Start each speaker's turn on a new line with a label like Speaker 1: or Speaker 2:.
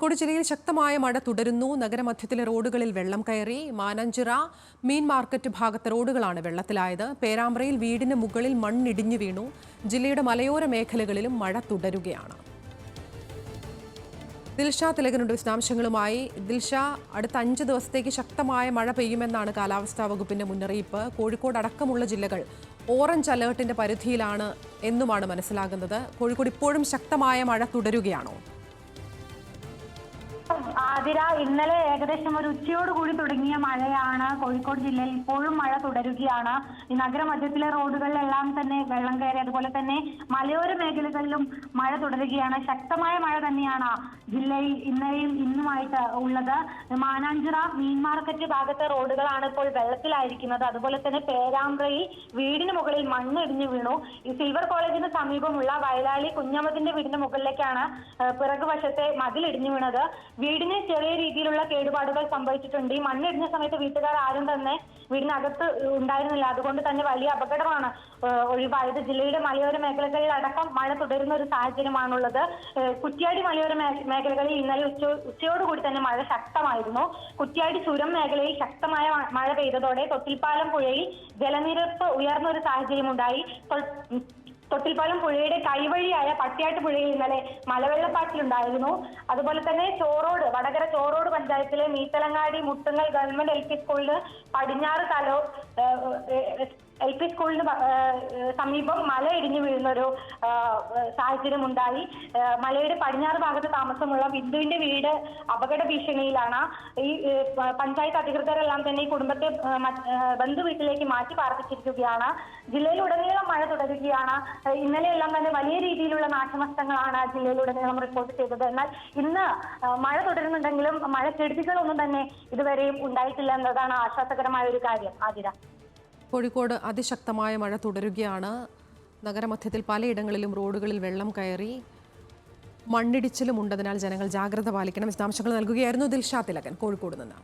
Speaker 1: കോഴിക്കോട് ജില്ലയിൽ ശക്തമായ മഴ തുടരുന്നു. നഗരമധ്യത്തിലെ റോഡുകളിൽ വെള്ളം കയറി. മാനഞ്ചിറ മീൻ മാർക്കറ്റ് ഭാഗത്തെ റോഡുകളാണ് വെള്ളത്തിലായത്. പേരാമ്പ്രയിൽ വീടിന് മുകളിൽ മണ്ണിടിഞ്ഞു വീണു. ജില്ലയുടെ മലയോര മേഖലകളിലും മഴ തുടരുകയാണ്. ദിൽഷ തിലകനുണ്ട് വിശദാംശങ്ങളുമായി. ദിൽഷ അടുത്ത അഞ്ച് ദിവസത്തേക്ക് ശക്തമായ മഴ പെയ്യുമെന്നാണ് കാലാവസ്ഥാ വകുപ്പിന്റെ മുന്നറിയിപ്പ്. കോഴിക്കോട് അടക്കമുള്ള ജില്ലകൾ ഓറഞ്ച് അലേർട്ടിന്റെ പരിധിയിലാണ് എന്നുമാണ് മനസ്സിലാകുന്നത്. കോഴിക്കോട് ഇപ്പോഴും ശക്തമായ മഴ തുടരുകയാണോ?
Speaker 2: ആതിര ഇന്നലെ ഏകദേശം ഒരു ഉച്ചയോട് കൂടി തുടങ്ങിയ മഴയാണ്. കോഴിക്കോട് ജില്ലയിൽ ഇപ്പോഴും മഴ തുടരുകയാണ്. ഈ നഗരമധ്യത്തിലെ റോഡുകളിലെല്ലാം തന്നെ വെള്ളം കയറി അതുപോലെ തന്നെ മലയോര മേഖലകളിലും മഴ തുടരുകയാണ്. ശക്തമായ മഴ തന്നെയാണ് ജില്ലയിൽ ഇന്നലെയും ഇന്നുമായിട്ട് ഉള്ളത്. മാനാഞ്ചിറ മീൻ മാർക്കറ്റ് ഭാഗത്തെ റോഡുകളാണ് ഇപ്പോൾ വെള്ളത്തിലായിരിക്കുന്നത്. അതുപോലെ തന്നെ പേരാമ്പ്രയിൽ വീടിന് മുകളിൽ മണ്ണ് ഇടിഞ്ഞു വീണു. ഈ സിൽവർ കോളേജിന് സമീപമുള്ള വയലാളി കുഞ്ഞമ്മത്തിന്റെ വീടിന് മുകളിലേക്കാണ് പിറകുവശത്തെ മതിൽ ഇടിഞ്ഞു വീണത്. വീടിന് ചെറിയ രീതിയിലുള്ള കേടുപാടുകൾ സംഭവിച്ചിട്ടുണ്ട്. ഈ മണ്ണിടിഞ്ഞ സമയത്ത് വീട്ടുകാർ ആരും തന്നെ വീടിനകത്ത് ഉണ്ടായിരുന്നില്ല. അതുകൊണ്ട് തന്നെ വലിയ അപകടമാണ് ഒഴിവായത്. ജില്ലയുടെ മലയോര മേഖലകളിൽ അടക്കം മഴ തുടരുന്ന ഒരു സാഹചര്യമാണുള്ളത്. കുറ്റ്യാടി മലയോര മേഖലകളിൽ ഇന്നലെ ഉച്ച ഉച്ചയോടുകൂടി തന്നെ മഴ ശക്തമായിരുന്നു. കുറ്റ്യാടി ചുരം മേഖലയിൽ ശക്തമായ മഴ പെയ്തതോടെ തൊട്ടിൽപ്പാലം പുഴയിൽ ജലനിരപ്പ് ഉയർന്ന ഒരു സാഹചര്യമുണ്ടായി തൊട്ടിൽപ്പാലം പുഴയുടെ കൈവഴിയായ പട്ടിയാട്ട് പുഴയിൽ ഇന്നലെ മലവെള്ളപ്പാച്ചിലുണ്ടായിരുന്നു. അതുപോലെ തന്നെ ചോറോട് വടകര ചോറോട് പഞ്ചായത്തിലെ Meethalangadi Muttungal government L P സ്കൂളിന് പടിഞ്ഞാറ് തലോ എൽ പി സ്കൂളിന് സമീപം മല ഇടിഞ്ഞു വീഴുന്നൊരു സാഹചര്യം ഉണ്ടായി മലയുടെ പടിഞ്ഞാറ് ഭാഗത്ത് താമസമുള്ള ബിന്ദുവിന്റെ വീട് അപകട ഭീഷണിയിലാണ്. ഈ പഞ്ചായത്ത് അധികൃതരെല്ലാം തന്നെ ഈ കുടുംബത്തെ ബന്ധു വീട്ടിലേക്ക് മാറ്റി പാർപ്പിച്ചിരിക്കുകയാണ്. ജില്ലയിലുടനീളം മഴ തുടരുകയാണ്. ഇന്നലെ ഇന്നലെയെല്ലാം തന്നെ വലിയ രീതിയിലുള്ള നാശനഷ്ടങ്ങളാണ് ജില്ലയിലുടനീളം റിപ്പോർട്ട് ചെയ്തത്. എന്നാൽ ഇന്ന് മഴ തുടരുന്നുണ്ടെങ്കിലും മഴക്കെടുതികളൊന്നും തന്നെ ഇതുവരെയും ഉണ്ടായിട്ടില്ല എന്നതാണ് ആശ്വാസകരമായ ഒരു കാര്യം. ആതിര.
Speaker 1: കോഴിക്കോട് അതിശക്തമായ മഴ തുടരുകയാണ്. നഗരമധ്യത്തിൽ പലയിടങ്ങളിലും റോഡുകളിൽ വെള്ളം കയറി മണ്ണിടിച്ചിലും ഉണ്ടതിനാൽ ജനങ്ങൾ ജാഗ്രത പാലിക്കണം. വിശദാംശങ്ങൾ നൽകുകയായിരുന്നു ദിൽഷാ തിലകൻ കോഴിക്കോട് നിന്ന്.